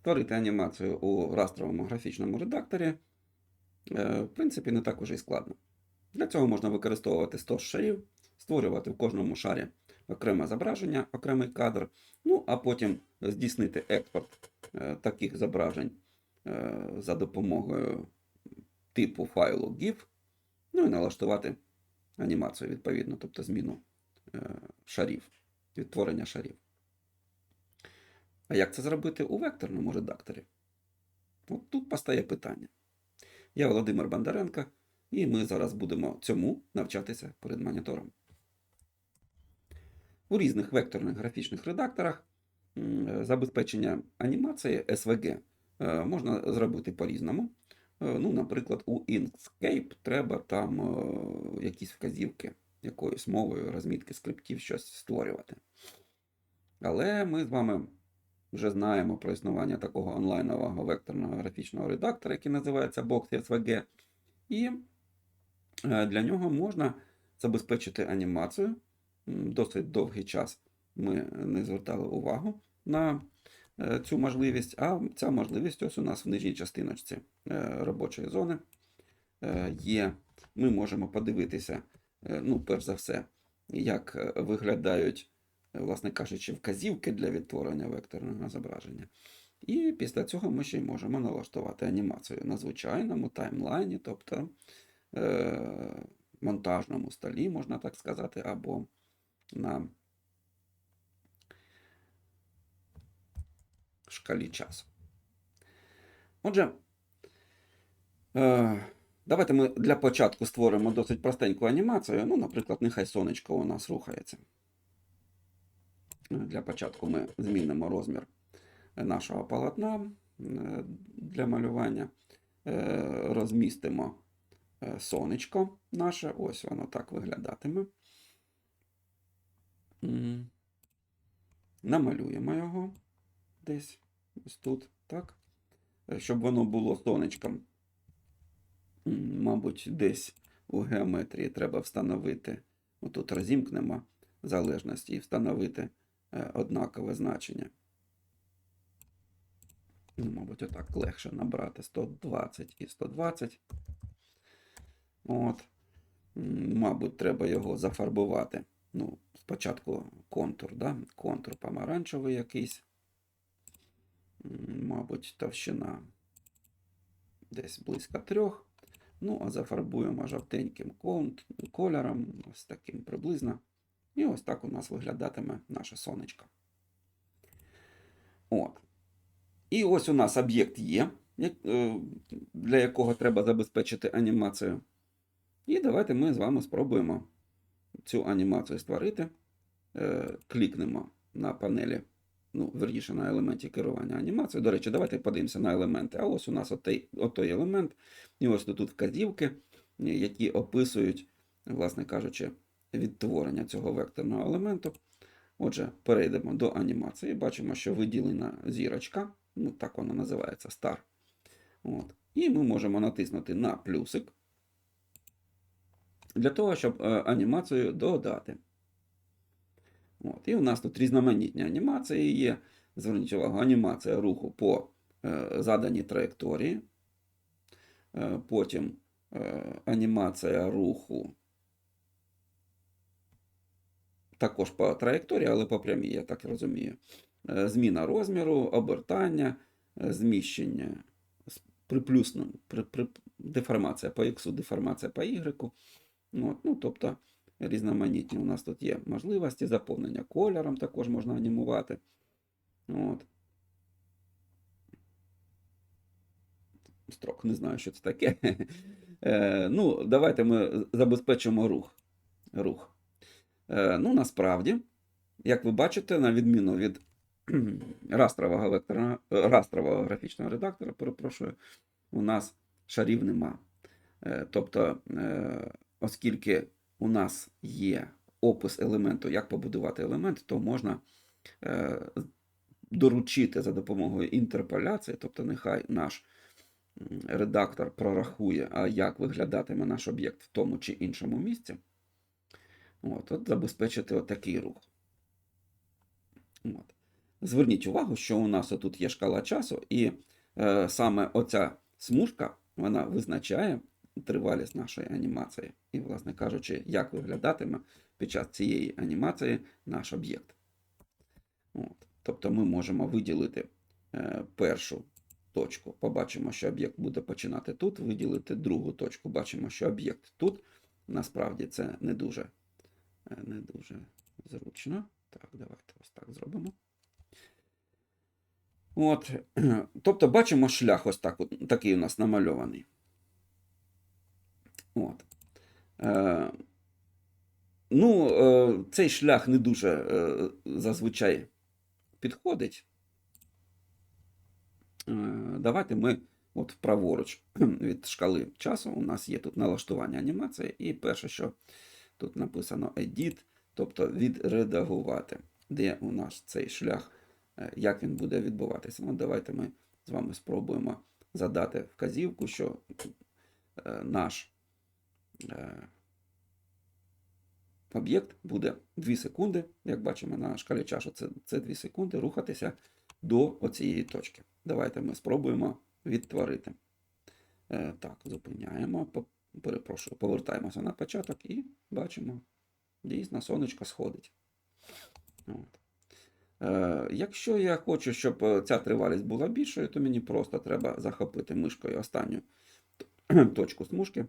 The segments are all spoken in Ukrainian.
Створити анімацію у растровому графічному редакторі, е, в принципі, не так уже і складно. Для цього можна використовувати 100 шарів, створювати в кожному шарі окреме зображення, окремий кадр, ну а потім здійснити експорт е, таких зображень е, за допомогою типу файлу GIF, ну і налаштувати анімацію відповідно, тобто зміну шарів, відтворення шарів. А як це зробити у векторному редакторі? От тут постає питання. Я Володимир Бондаренко, і ми зараз будемо цьому навчатися перед монітором. У різних векторних графічних редакторах забезпечення анімації SVG е, можна зробити по-різному. Е, Ну, наприклад, у Inkscape треба там е, якісь вказівки якоюсь мовою, розмітки скриптів, щось створювати. Але ми з вами вже знаємо про існування такого онлайнового векторного графічного редактора, який називається Box SVG. І е, для нього можна забезпечити анімацію. Досить довгий час ми не звертали увагу на е, цю можливість, а ця можливість ось у нас в нижній частиночці е, робочої зони є. Ми можемо подивитися, ну, перш за все, як виглядають, власне кажучи, вказівки для відтворення векторного зображення. І після цього ми ще й можемо налаштувати анімацію на звичайному таймлайні, тобто е, монтажному столі, можна так сказати, або на шкалі часу. Отже, е, давайте ми для початку створимо досить простеньку анімацію. Ну, наприклад, нехай сонечко у нас рухається. Е, Для початку ми змінимо розмір нашого полотна е, для малювання. Е, Розмістимо сонечко наше. Ось воно так виглядатиме. Намалюємо його десь ось тут, так? Щоб воно було сонечком. Мабуть, десь у геометрії треба встановити. Отут розімкнемо залежності і встановити однакове значення. Ну, мабуть, отак легше набрати 120 і 120. От. Мабуть, треба його зафарбувати. Ну, спочатку контур, да? контур помаранчевий якийсь. Мабуть, товщина десь близько трьох. Ну, а зафарбуємо жовтеньким кольором, ось таким приблизно. І ось так у нас виглядатиме наше сонечко. От. І ось у нас об'єкт є, е, для якого треба забезпечити анімацію. І давайте ми з вами спробуємо цю анімацію створити. Е, Клікнемо на панелі, ну, верніше на елементі керування анімацією. До речі, давайте подивимося на елементи. А ось у нас отей, отой елемент, і ось тут вказівки, які описують, власне кажучи, відтворення цього векторного елементу. Отже, перейдемо до анімації. Бачимо, що виділена зірочка, ну так вона називається Star. От. І ми можемо натиснути на плюсик для того, щоб е, анімацію додати. От. І у нас тут різноманітні анімації є. Зверніть увагу, анімація руху по е, заданій траєкторії. Е, потім анімація руху також по траєкторії, але по прямій, я так розумію. Е, Зміна розміру, обертання, е, зміщення, приплюсно, при, при, деформація по X, деформація по Y. От, ну, тобто різноманітні у нас тут є можливості, заповнення кольором також можна анімувати. От. Строк, не знаю, що це таке. Е, ну, давайте ми забезпечимо рух. рух. Е, ну, насправді, як ви бачите, на відміну від растрового, векторного, е, растрового графічного редактора, перепрошую, у нас шарів нема. Е, тобто, е, оскільки у нас є опис елементу, як побудувати елемент, то можна доручити за допомогою інтерполяції, тобто нехай наш редактор прорахує, як виглядатиме наш об'єкт в тому чи іншому місці. От, от забезпечити отакий рух. От. зверніть увагу, що у нас тут є шкала часу, і е, саме оця смужка вона визначає тривалість нашої анімації. І, власне кажучи, як виглядатиме під час цієї анімації наш об'єкт. От. Тобто ми можемо виділити е, першу точку, побачимо, що об'єкт буде починати тут, виділити другу точку, бачимо, що об'єкт тут. Насправді це не дуже, не дуже зручно. Так, давайте ось так зробимо. От, тобто бачимо шлях ось так, от, такий у нас намальований. От. Е, ну, е, цей шлях не дуже е, зазвичай підходить. Е, давайте ми от праворуч від шкали часу. У нас є тут налаштування анімації, і перше, що тут написано Edit, тобто відредагувати, де у нас цей шлях, е, як він буде відбуватися. Ну, давайте ми з вами спробуємо задати вказівку, що е, наш е, об'єкт буде 2 секунди, як бачимо на шкалі часу, це, це 2 секунди рухатися до оцієї точки. Давайте ми спробуємо відтворити. Так, зупиняємо, перепрошую, повертаємося на початок і бачимо, дійсно сонечко сходить. От. Е, якщо я хочу, щоб е, ця тривалість була більшою, то мені просто треба захопити мишкою останню точку смужки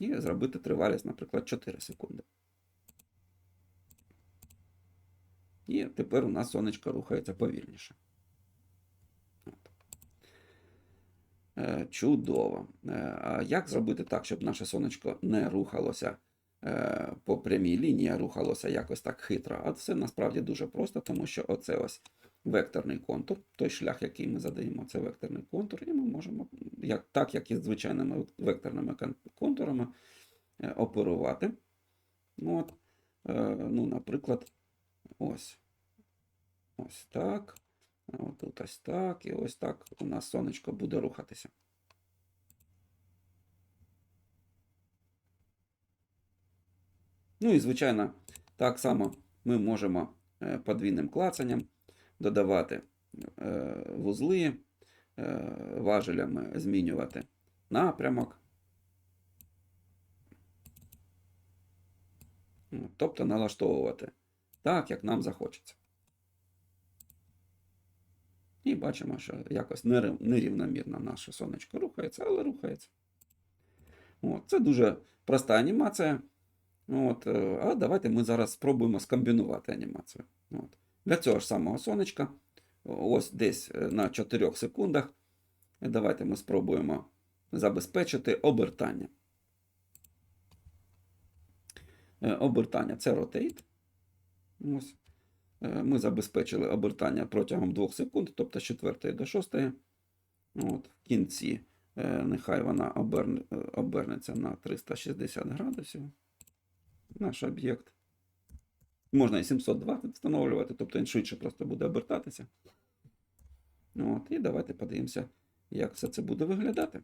і зробити тривалість, наприклад, 4 секунди. І тепер у нас сонечко рухається повільніше. От. Е, Чудово. Е, А як зробити так, щоб наше сонечко не рухалося е, по прямій лінії, а рухалося якось так хитро? А це насправді дуже просто, тому що оце ось векторний контур, той шлях, який ми задаємо, це векторний контур, і ми можемо, як, так як і з звичайними векторними контурами, е, оперувати. От, е, ну, наприклад, ось. Ось так. Тут ось так. І ось так у нас сонечко буде рухатися. Ну і, звичайно, так само ми можемо е, подвійним клацанням додавати е, вузли, е, важелями змінювати напрямок. Тобто налаштовувати так, як нам захочеться. І бачимо, що якось нерівномірно наше сонечко рухається, але рухається. От, це дуже проста анімація. От, е, а давайте ми зараз спробуємо скомбінувати анімацію. От. Для цього ж самого сонечка, ось десь е, на 4 секундах, давайте ми спробуємо забезпечити обертання. Е, Обертання це rotate. Ось. Е, Ми забезпечили обертання протягом 2 секунд, тобто з 4 до 6. От, в кінці е, нехай вона оберне, е, обернеться на 360 градусів. Наш об'єкт. Можна і 720 встановлювати, тобто він швидше просто буде обертатися. От, і давайте подивимося, як все це буде виглядати.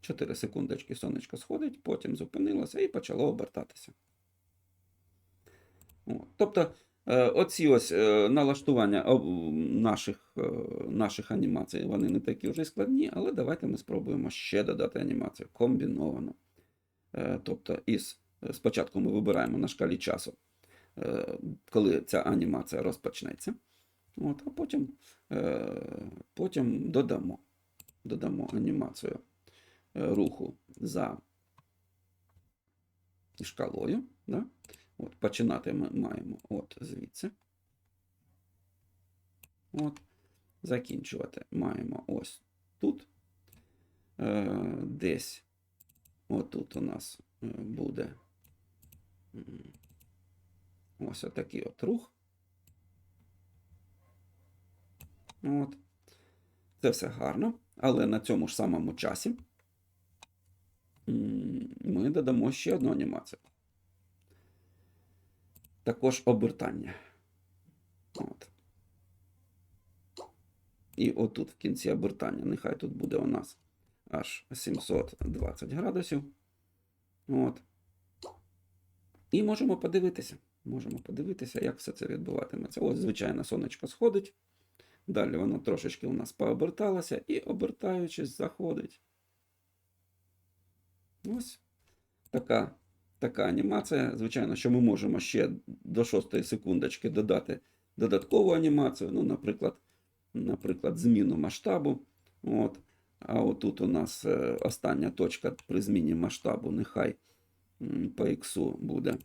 4 секундочки сонечко сходить, потім зупинилося і почало обертатися. Тобто, е, оці ось е, налаштування наших, е, наших анімацій, вони не такі вже складні, але давайте ми спробуємо ще додати анімацію комбіновану. Е, Тобто, із, спочатку ми вибираємо на шкалі часу, коли ця анімація розпочнеться. От, а потім, потім додамо, додамо анімацію руху за шкалою. Да? От, починати ми маємо от звідси. От, закінчувати маємо ось тут. Е, десь отут у нас е, буде ось отакий от рух. От. Це все гарно, але на цьому ж самому часі ми додамо ще одну анімацію. Також обертання. От. І отут в кінці обертання, нехай тут буде у нас аж 720 градусів. От. І можемо подивитися. Можемо подивитися, як все це відбуватиметься. Ось, звичайно, сонечко сходить. Далі воно трошечки у нас пооберталося і, обертаючись, заходить. Ось така, така анімація. Звичайно, що ми можемо ще до 6 секундочки додати додаткову анімацію. Ну, наприклад, наприклад, зміну масштабу. От. А отут у нас е, остання точка при зміні масштабу, нехай по X буде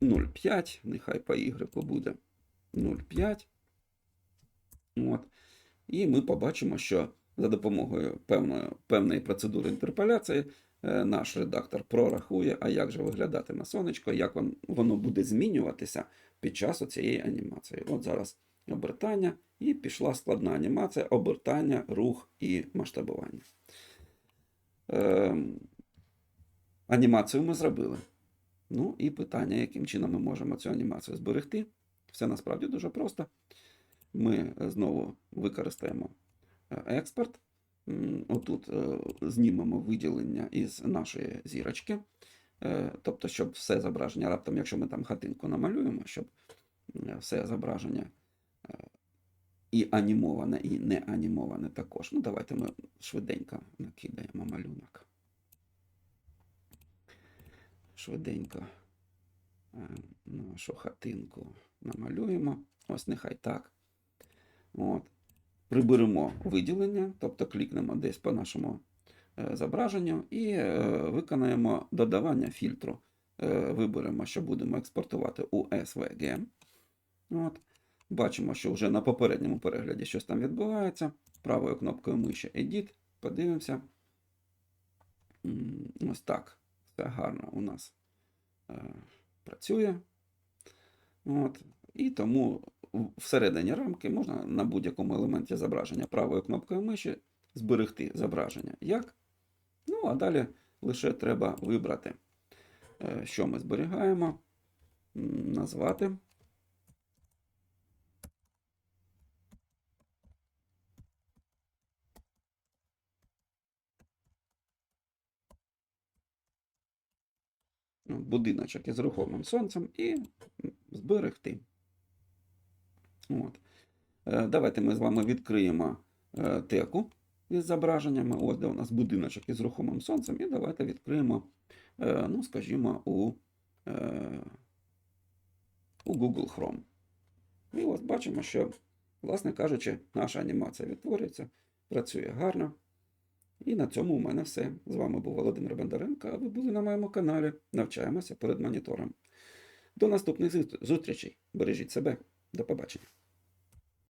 0,5, нехай по Y буде 0,5. От. І ми побачимо, що за допомогою певної, певної процедури інтерполяції наш редактор прорахує, а як же виглядатиме сонечко, як воно буде змінюватися під час цієї анімації. От зараз обертання, і пішла складна анімація, обертання, рух і масштабування. Ем, анімацію ми зробили. Ну і питання, яким чином ми можемо цю анімацію зберегти. Все насправді дуже просто. Ми е, знову використаємо е, експорт. Отут е, знімемо виділення із нашої зірочки. Е, Тобто, щоб все зображення, раптом, якщо ми там хатинку намалюємо, щоб все зображення е, і анімоване, і не анімоване також. Ну, давайте ми швиденько накидаємо малюнок. Швиденько нашу хатинку намалюємо. Ось нехай так. От. Приберемо виділення, тобто клікнемо десь по нашому е, зображенню і е, виконаємо додавання фільтру. Е, Виберемо, що будемо експортувати у SVG. От. Бачимо, що вже на попередньому перегляді щось там відбувається. Правою кнопкою миші Edit. Подивимося. Ось так. Все гарно у нас працює. От. І тому всередині рамки можна на будь-якому елементі зображення правою кнопкою миші зберегти зображення. Як? Ну, а далі лише треба вибрати, е, що ми зберігаємо, назвати. Ну, будиночок із рухомим сонцем і зберегти. От. Е, Давайте ми з вами відкриємо е, теку із зображеннями. Ось де у нас будиночок із рухомим сонцем. І давайте відкриємо, е, ну, скажімо, у, у Google Chrome. І ось бачимо, що, власне кажучи, наша анімація відтворюється, працює гарно. І на цьому у мене все. З вами був Володимир Бондаренко, а ви були на моєму каналі. Навчаємося перед монітором. До наступних зустрічей. Бережіть себе. До побачення.